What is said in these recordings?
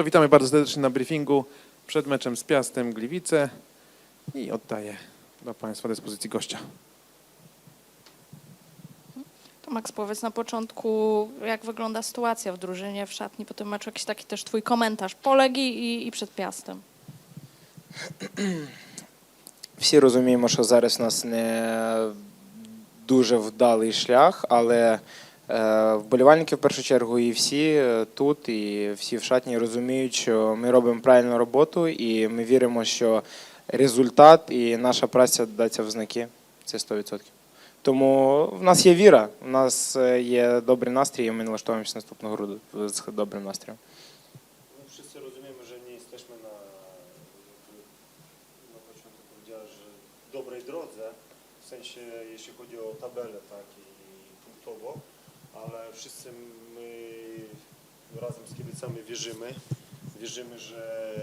To witamy bardzo serdecznie na briefingu przed meczem z Piastem Gliwice i oddaję do Państwa dyspozycji gościa. To Max, powiedz na początku, jak wygląda sytuacja w drużynie, w szatni po tym meczu, jakiś taki też twój komentarz po Legii i, i przed Piastem. Всі розуміємо, що зараз у нас не дуже вдалий шлях, але е, вболівальники в першу чергу і всі е, тут, і всі в шатні розуміють, що ми робимо правильну роботу, і ми віримо, що результат і наша праця даться в знаки. Це 100%. Тому в нас є віра, в нас е, є добрий настрій, і ми налаштовуємося наступного гру з добрим настроєм. Wszyscy rozumiemy, że nie jesteśmy na, na początku powiedziała, że dobrej drodze, w sensie jeśli chodzi o tabelę tak ale wszyscy my razem z kibicami wierzymy, wierzymy, że,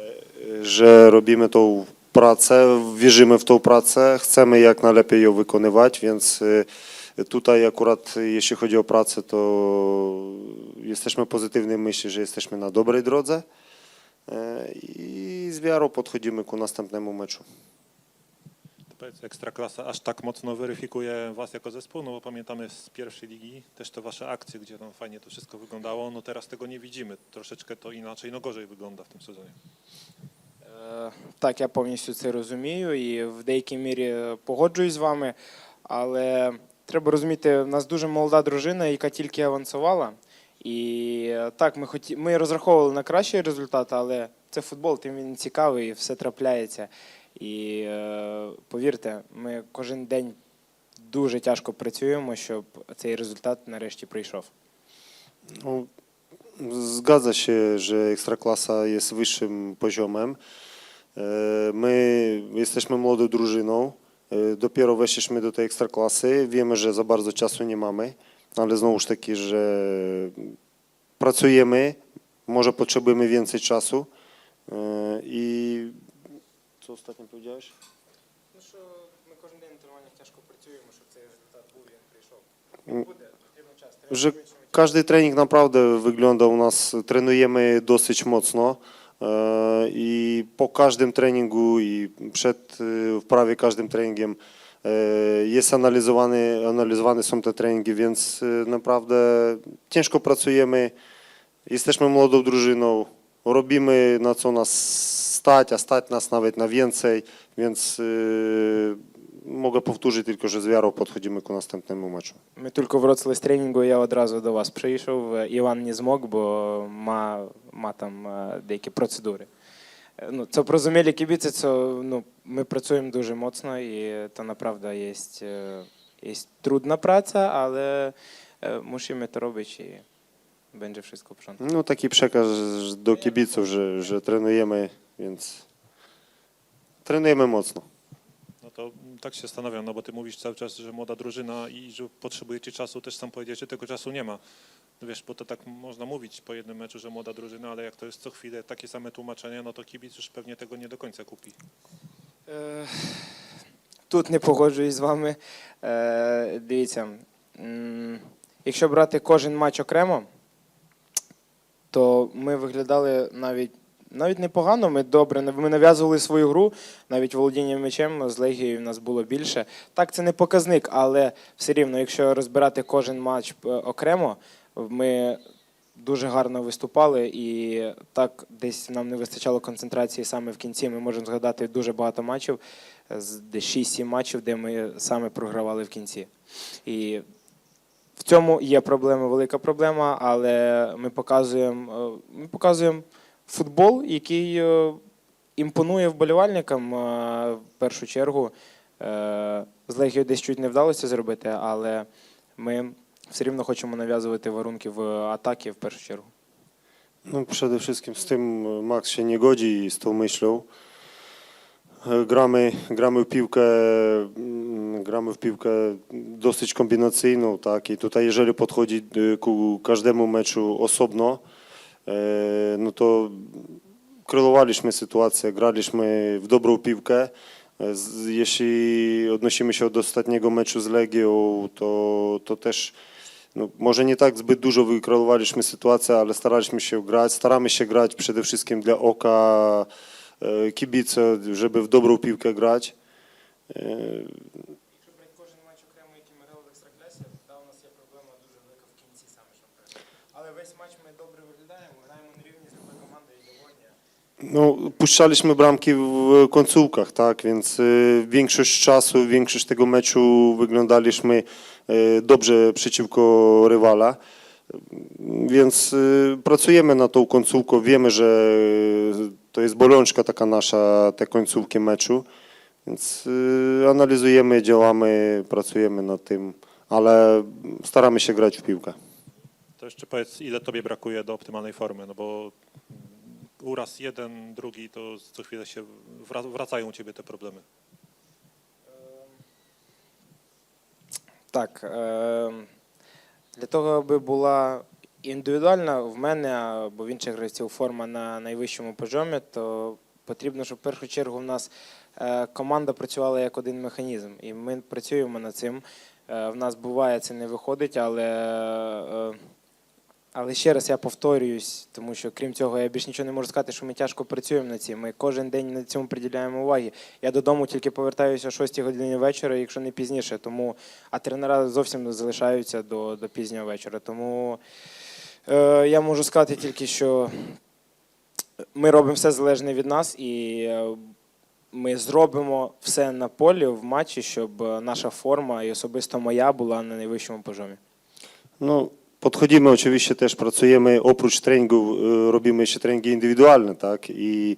że robimy tą pracę, wierzymy w tą pracę, chcemy jak najlepiej ją wykonywać, więc y, tutaj akurat jeśli chodzi o pracę, to jesteśmy pozytywnej myśli, że jesteśmy na dobrej drodze e, i z wiarą podchodzimy ku następnemu meczu. Powiedz, Ekstraklasa aż tak mocno weryfikuje Was jako zespół, no bo pamiętamy z pierwszej ligi też te Wasze akcje, gdzie tam fajnie to wszystko wyglądało, no teraz tego nie widzimy, troszeczkę to inaczej, no gorzej wygląda w tym sezonie. Е, Так, я повністю це розумію і в деякій мірі погоджуюсь з вами. Але треба розуміти, в нас дуже молода дружина, яка тільки авансувала. І е, так, ми хоті... ми розраховували на кращий результат, але це футбол, тим він цікавий, і все трапляється. І е, повірте, ми кожен день дуже тяжко працюємо, щоб цей результат нарешті прийшов. No, zgadza się, że Ekstraklasa jest wyższym poziomem. E, My jesteśmy młodą drużyną. E, Dopiero weszliśmy do tej Ekstraklasy. Wiemy, że za bardzo czasu nie mamy, ale znowuż taki, że pracujemy, może potrzebujemy więcej czasu. E, I co ostatnio powiedziałeś? Ну що ми кожен день на тренуваннях тяжко працюємо, щоб цей результат був і він прийшов. Він буде, потрібно час. Że każdy trening naprawdę wygląda u nas, trenujemy dosyć mocno e, i po każdym treningu i przed e, prawie każdym treningiem e, jest analizowany, analizowane są te treningi, więc e, naprawdę ciężko pracujemy, jesteśmy młodą drużyną, robimy na co nas stać, a stać nas nawet na więcej, więc e, mogę powtórzyć tylko, że z wiarą podchodzimy ku następnemu meczu. Ми тільки вроцили з тренінгу, я одразу до вас прийшов. Е, Іван не змог, бо ма, ма там е, деякі процедури. Е, Ну, це порозумілі кібіці, це, ну, ми працюємо дуже моцно і to naprawdę jest, е, jest trudna praca, ale e, musimy to robić i będzie wszystko w porządku. No taki przekaz do kibiców, że, że trenujemy, więc trenujemy mocno. No to mm, tak się zastanawiam, no bo Ty mówisz cały czas, że młoda drużyna i że potrzebujecie czasu, też sam powiedziałeś, że tego czasu nie ma. No wiesz, bo to tak można mówić po jednym meczu, że młoda drużyna, ale jak to jest co chwilę takie same tłumaczenia, no to kibic już pewnie tego nie do końca kupi. Е, Тут не погоджуюсь з вами. Е, Дивіться, м, якщо брати кожен матч окремо, то ми виглядали навіть. Навіть непогано, ми добре ми нав'язували свою гру, навіть володіння м'ячем з Легією в нас було більше. Так, це не показник, але все рівно, якщо розбирати кожен матч е, окремо, ми дуже гарно виступали, і так десь нам не вистачало концентрації саме в кінці. Ми можемо згадати дуже багато матчів, з 6-7 матчів, де ми саме програвали в кінці. І в цьому є проблема, велика проблема, але ми показуємо, е, ми показуємо футбол, який е, імпонує вболівальникам е, в першу чергу. Е, З Легією десь чуть не вдалося зробити, але ми все рівно хочемо нав'язувати warunki в атаки в першу чергу. E, Gramy, gramy w piłkę, mm, gramy w piłkę dosyć kombinacyjną, tak? I tutaj jeżeli podchodzi e, ku każdemu meczu osobno, e, no to królowaliśmy sytuację, graliśmy w dobrą piłkę. E, Jeśli odnosimy się do ostatniego meczu z Legią, to, to też no, może nie tak zbyt dużo wykreowaliśmy sytuację, ale staraliśmy się grać, staramy się grać przede wszystkim dla oka e, kibica, żeby w dobrą piłkę grać. наприклад. Але весь матч ми добре виглядаємо, граємо на рівні з любою командою і довольні. No, puszczaliśmy bramki w końcówkach, tak, więc y, większość czasu, większość tego meczu wyglądaliśmy y, dobrze przeciwko rywala. Więc y, pracujemy nad tą końcówką. Wiemy, że y, to jest bolączka taka nasza, te końcówki meczu. Więc y, analizujemy, działamy, pracujemy nad tym, ale staramy się grać w piłkę. Jeszcze powiedz, ile tobie brakuje do optymalnej formy, no bo uraz jeden, drugi, to co chwilę się wracają u ciebie te problemy. Так, для того, аби була індивідуальна в мене або в інших гравців форма на найвищому пожомі, то потрібно, щоб в першу чергу в нас е, команда працювала як один механізм. І ми працюємо над цим. Е, В нас буває це не виходить, але, е, але ще раз я повторююсь, тому що крім цього я більш нічого не можу сказати, що ми тяжко працюємо над цим. Ми кожен день над цьому приділяємо уваги. Я додому тільки повертаюся о 6 годині вечора, якщо не пізніше. Тому а тренера зовсім залишаються до, до пізнього вечора. Тому е, я можу сказати тільки, що ми робимо все залежне від нас, і е, ми зробимо все на полі в матчі, щоб е, наша форма і особисто моя була на найвищому пожомі. No, podchodzimy oczywiście też, pracujemy, oprócz treningów y, robimy jeszcze treningi indywidualne, tak, i,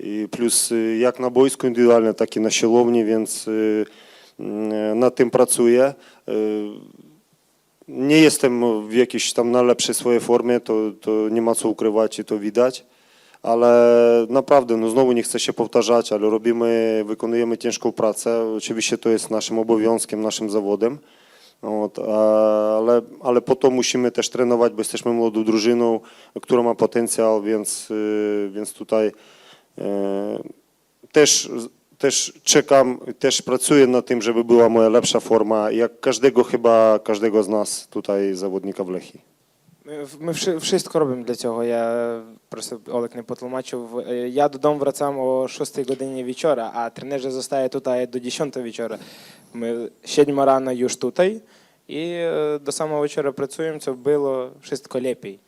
i plus y, jak na boisku indywidualne, tak i na siłowni, więc y, y, nad tym pracuję. Nie jestem w jakiejś tam najlepszej swojej formie, to, to nie ma co ukrywać i to widać, ale naprawdę, no znowu nie chcę się powtarzać, ale robimy, wykonujemy ciężką pracę. Oczywiście to jest naszym obowiązkiem, naszym zawodem. No ale, ale po to musimy też trenować, bo jesteśmy młodą drużyną, która ma potencjał, więc, y, więc tutaj y, też, też czekam, też pracuję nad tym, żeby była moja lepsza forma, jak każdego chyba, każdego z nas tutaj zawodnika w Lechii. Ми, ми wszystko робимо для цього. Я просто Олег не потлумачив. Е, Я додому врацам о 6 годині вечора, а тренер же zostaje tutaj до 10 вечора. Ми siedźmy rano już tutaj і е, до самого вечора працюємо, щоб було wszystko lepiej.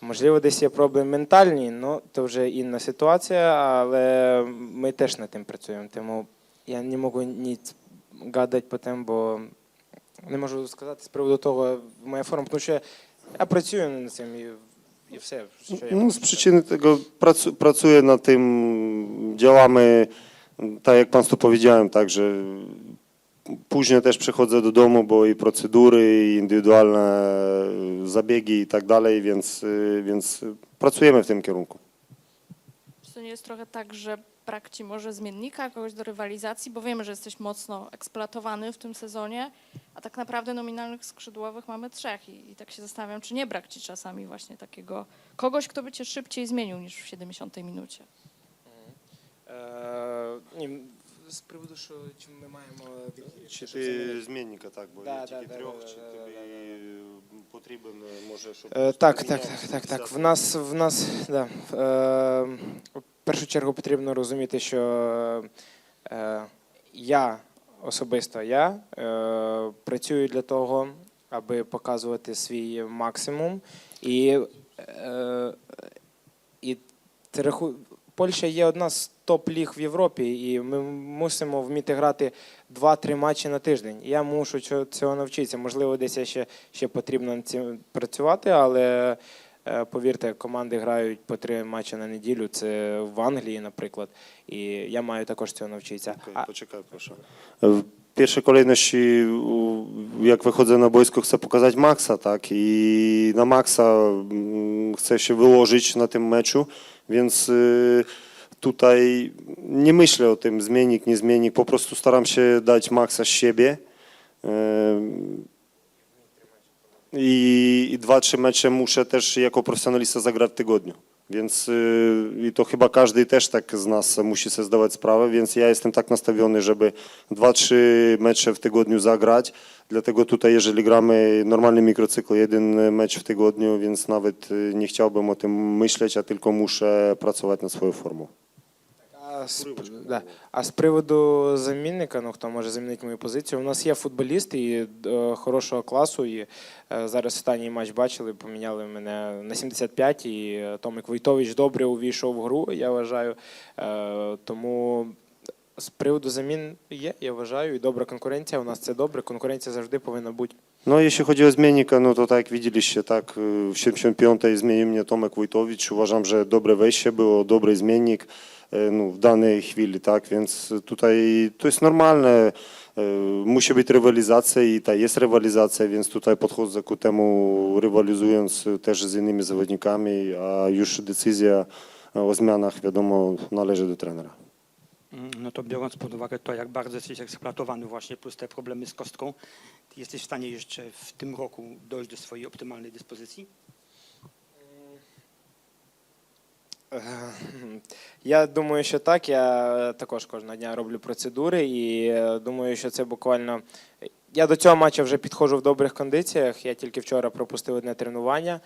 Можливо, десь є проблеми ментальні, ну то вже інна ситуація, але ми теж над тим працюємо. Тому я не можу ніц гадати по тим, бо не можу сказати з приводу того, моя форма, тому що ja pracuję nad tym i, i все. Що я No, можу z сказати. przyczyny tego pracu, pracuję nad tym, działamy, tak jak Państwu powiedziałem, tak, że później też przychodzę do domu, bo i procedury, i indywidualne zabiegi i tak dalej, więc, y, więc pracujemy w tym kierunku. Czy to nie jest trochę tak, że brak ci może zmiennika, kogoś do rywalizacji, bo wiemy, że jesteś mocno eksploatowany w tym sezonie, a tak naprawdę nominalnych skrzydłowych mamy trzech i, i tak się zastanawiam, czy nie brak ci czasami właśnie takiego kogoś, kto by cię szybciej zmienił niż w 70 minucie. Е, ні, з приводу, що чи ми маємо Czy ty zmiennika, tak, bo Da, ja da, tільки da, трьох, da, чи da, тобі da, потрібен, може, щоб... Е, Так, так, так, так, так. В нас, в нас, да. Е, в першу чергу потрібно розуміти, що е, я особисто я е, працюю для того, аби показувати свій максимум. І, е, і це раху... Польща є одна з топ-ліг в Європі, і ми мусимо вміти грати 2-3 матчі на тиждень. Я мушу цього- цього навчитися. Можливо, десь ще, ще потрібно над цим працювати, але е, повірте, команди грають по три матчі на неділю. Це в Англії, наприклад. І я маю також цього навчитися. А, poczekaj proszę. W pierwszej kolejności, jak wychodzę na boisko, chcę pokazać Maxa, tak? I na Maxa mm, chcę się wyłożyć na tym meczu, więc y, tutaj nie myślę o tym zmiennik, nie zmiennik, po prostu staram się dać Maxa z siebie. Ym, I, i dwa, trzy mecze muszę też jako profesjonalista zagrać w tygodniu. Więc y, i to chyba każdy też tak z nas musi sobie zdawać sprawę, więc ja jestem tak nastawiony, żeby dwa, trzy mecze w tygodniu zagrać. Dlatego tutaj, jeżeli gramy normalny mikrocykl, jeden mecz w tygodniu, więc nawet y, nie chciałbym o tym myśleć, a tylko muszę pracować nad swoją formą. А з, да. а з приводу замінника, ну хто може замінити мою позицію, у нас є футболісти і, е, хорошого класу. І е, зараз останній матч бачили, поміняли мене на 75, і е, Томик Войтович добре увійшов в гру, я вважаю. Е, тому з приводу замін є, я вважаю, і добра конкуренція. У нас це добре. Конкуренція завжди повинна бути. No jeśli chodzi o zmiennika, no to tak jak widzieliście, tak w 75 zmienił mnie Tomek Wojtowicz. Uważam, że dobre wejście było, dobry zmiennik no, w danej chwili, tak, więc tutaj to jest normalne. y, Musi być rywalizacja i ta jest rywalizacja, więc tutaj podchodzę ku temu rywalizując też z innymi zawodnikami, a już decyzja o zmianach wiadomo należy do trenera. No to biorąc pod uwagę to, jak bardzo jesteś eksploatowany właśnie, plus te problemy z kostką, jesteś w stanie jeszcze w tym roku dojść do swojej optymalnej dyspozycji? Я думаю, що так. Я також кожного дня роблю процедури, і е, думаю, що це буквально. Я до цього матчу вже підходжу в добрих кондиціях. Я тільки вчора пропустив одне тренування,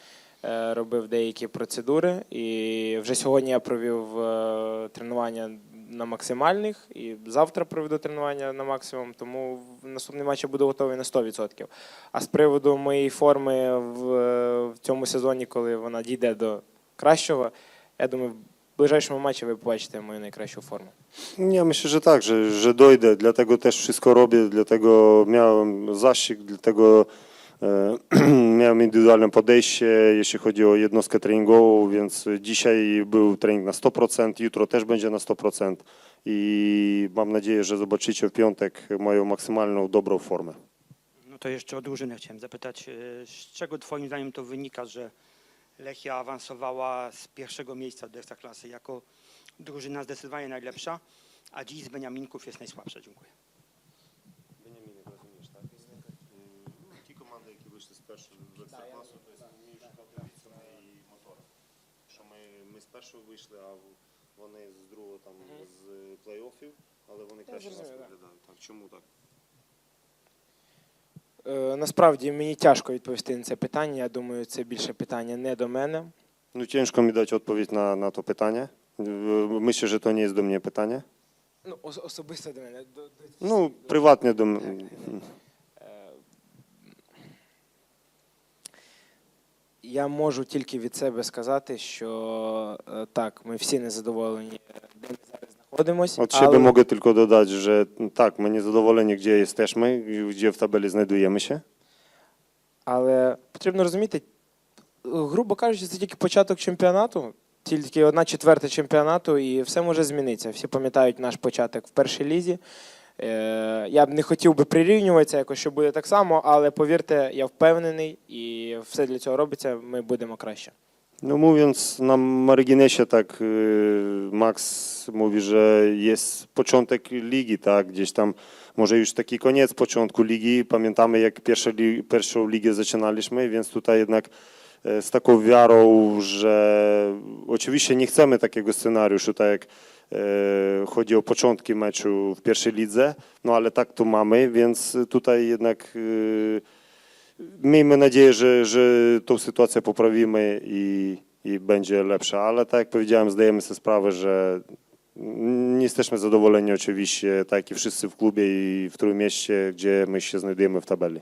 е, робив деякі процедури. І вже сьогодні я провів е, тренування на максимальних, і завтра проведу тренування на максимум. Тому в наступний матч я буду готовий на 100%. А з приводу моєї форми е, в цьому сезоні, коли вона дійде до кращого, я думаю, в ближайшому матчі ви побачите мою найкращу форму. Nie, myślę, że tak, że, że dojdę, dlatego też wszystko robię, dlatego miałem zasięg, dlatego e, miałem indywidualne podejście, jeśli chodzi o jednostkę treningową, więc dzisiaj był trening na 100%, jutro też będzie na 100% i mam nadzieję, że zobaczycie w piątek moją maksymalną dobrą formę. No to jeszcze o drużynę chciałem zapytać, e, z czego twoim zdaniem to wynika, że Lechia awansowała z pierwszego miejsca do Ekstraklasy jako drużyna zdecydowanie najlepsza, a dziś z Beniaminków jest najsłabsza? Dziękuję. Бенямін, розумієш, так? Ті команди, які вийшли з першого в екстракласу, то є між Катовіцями і Мотором. Що ми, ми з першого вийшли, а вони з другого там з плей-оффів, але вони краще нас зрозумів, да. виглядають. Так, чому так? Е, насправді мені тяжко відповісти на це питання. Я думаю, це більше питання не до мене. No ciężko mi dać odpowiedź na, na to pytanie. Myślę, że to nie jest do mnie pytanie. Ну, ос- особисто до мене. До, до, No, prywatnie do mnie. Е, Я можу тільки від себе сказати, що е, так, ми всі незадоволені, де ми зараз знаходимося. Od siebie mogę tylko dodać, że tak, my niezadowoleni, gdzie jesteśmy, gdzie w tabeli znajdujemy się. Але потрібно розуміти, грубо кажучи, це тільки початок чемпіонату, тільки одна четверта чемпіонату, і все може змінитися. Всі пам'ятають наш початок в першій лізі. Я б не хотів би прирівнюватися, якось що буде так само, але повірте, я впевнений, і все для цього робиться. Ми будемо краще. No mówiąc na marginesie, tak, y, Max mówi, że jest początek ligi, tak, gdzieś tam może już taki koniec początku ligi. Pamiętamy, jak pierwsze, pierwszą ligę zaczynaliśmy, więc tutaj jednak e, z taką wiarą, że oczywiście nie chcemy takiego scenariuszu, tak jak e, chodzi o początki meczu w pierwszej lidze, no ale tak to mamy, więc tutaj jednak y, Miejmy nadzieję, że, że tą sytuację poprawimy i, i będzie lepsza, ale tak jak powiedziałem, zdajemy sobie sprawę, że nie jesteśmy zadowoleni oczywiście, tak jak i wszyscy w klubie i w Trójmieście, gdzie my się znajdujemy w tabeli.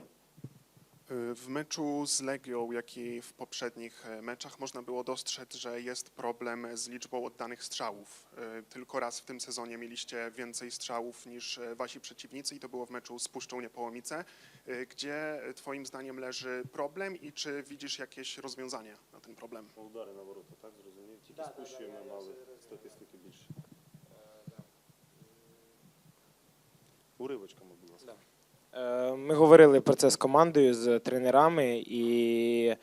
W meczu z Legią, jak i w poprzednich e, meczach można było dostrzec, że jest problem z liczbą oddanych strzałów. E, Tylko raz w tym sezonie mieliście więcej strzałów niż e, wasi przeciwnicy i to było w meczu z Puszczą Niepołomice. E, Gdzie e, twoim zdaniem leży problem i czy widzisz jakieś rozwiązanie na ten problem? Удары на ворота, так зрозумів? Тільки спущуємо мали статистики більше. Уривочками, будь ласка. Е, Ми говорили про це з командою, з тренерами, і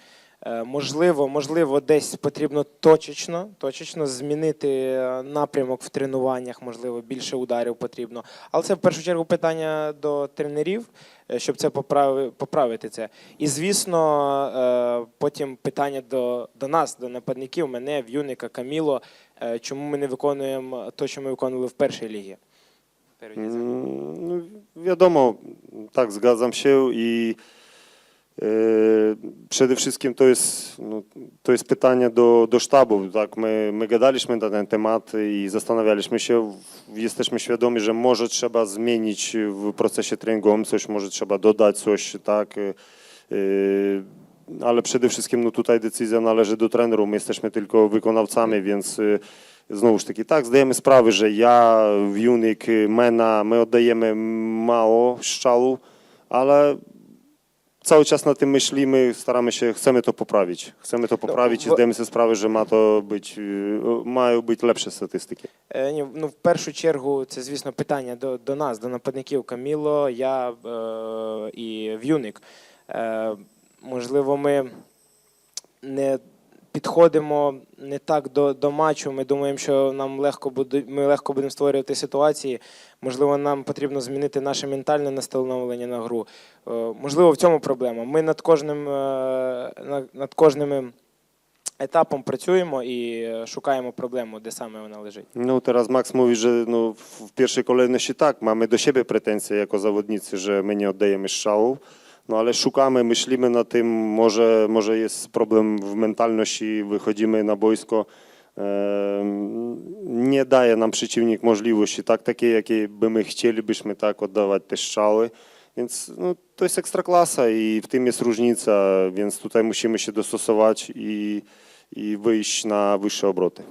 Е, Можливо, можливо, десь потрібно точечно, точечно змінити е, напрямок в тренуваннях, можливо, більше ударів потрібно. Але це в першу чергу питання до тренерів, е, щоб це поправи, поправити це. І звісно, е, потім питання до, до нас, до нападників, мене, В'юника, Каміло, е, чому ми не виконуємо те, що ми виконували в першій лігі. Mm, No, wiadomo, tak, zgadzam się i e, przede wszystkim to jest, no, to jest pytanie do, do sztabu. Tak? My, my gadaliśmy na ten temat i zastanawialiśmy się, jesteśmy świadomi, że może trzeba zmienić w procesie treningowym coś, może trzeba dodać coś, tak, e, e, ale przede wszystkim no, tutaj decyzja należy do trenerów, my jesteśmy tylko wykonawcami, więc e, Znowu таки, tak, zdajemy sprawę, że ja, Wiunik, Mena, my oddajemy mało strzału, ale cały czas na tym myślimy, staramy się, chcemy to poprawić. Chcemy to poprawić i zdajemy sobie sprawę, że ma to być, mają być lepsze statystyki. Е, Ні, ну в першу чергу це, звісно, питання до, до нас, до нападників Каміло, я е, і В'юник. Е, можливо, ми не підходимо не так до, до матчу. Ми думаємо, що нам легко буде, ми легко будемо створювати ситуації. Можливо, нам потрібно змінити наше ментальне настановлення на гру. Е, можливо, в цьому проблема. Ми над кожним, е, над, кожними етапом працюємо і е, шукаємо проблему, де саме вона лежить. No teraz Max mówi, że no, w pierwszej kolejności tak, mamy do siebie pretensje jako zawodnicy, że my nie oddajemy strzałów, no ale szukamy, myślimy na tym, może, może jest problem w mentalności, wychodzimy na boisko, nie daje nam przeciwnik możliwości tak takiej, jakiej by my chcielibyśmy tak oddawać te strzały, więc no, to jest ekstraklasa i w tym jest różnica, więc tutaj musimy się dostosować i, i wyjść na wyższe obroty.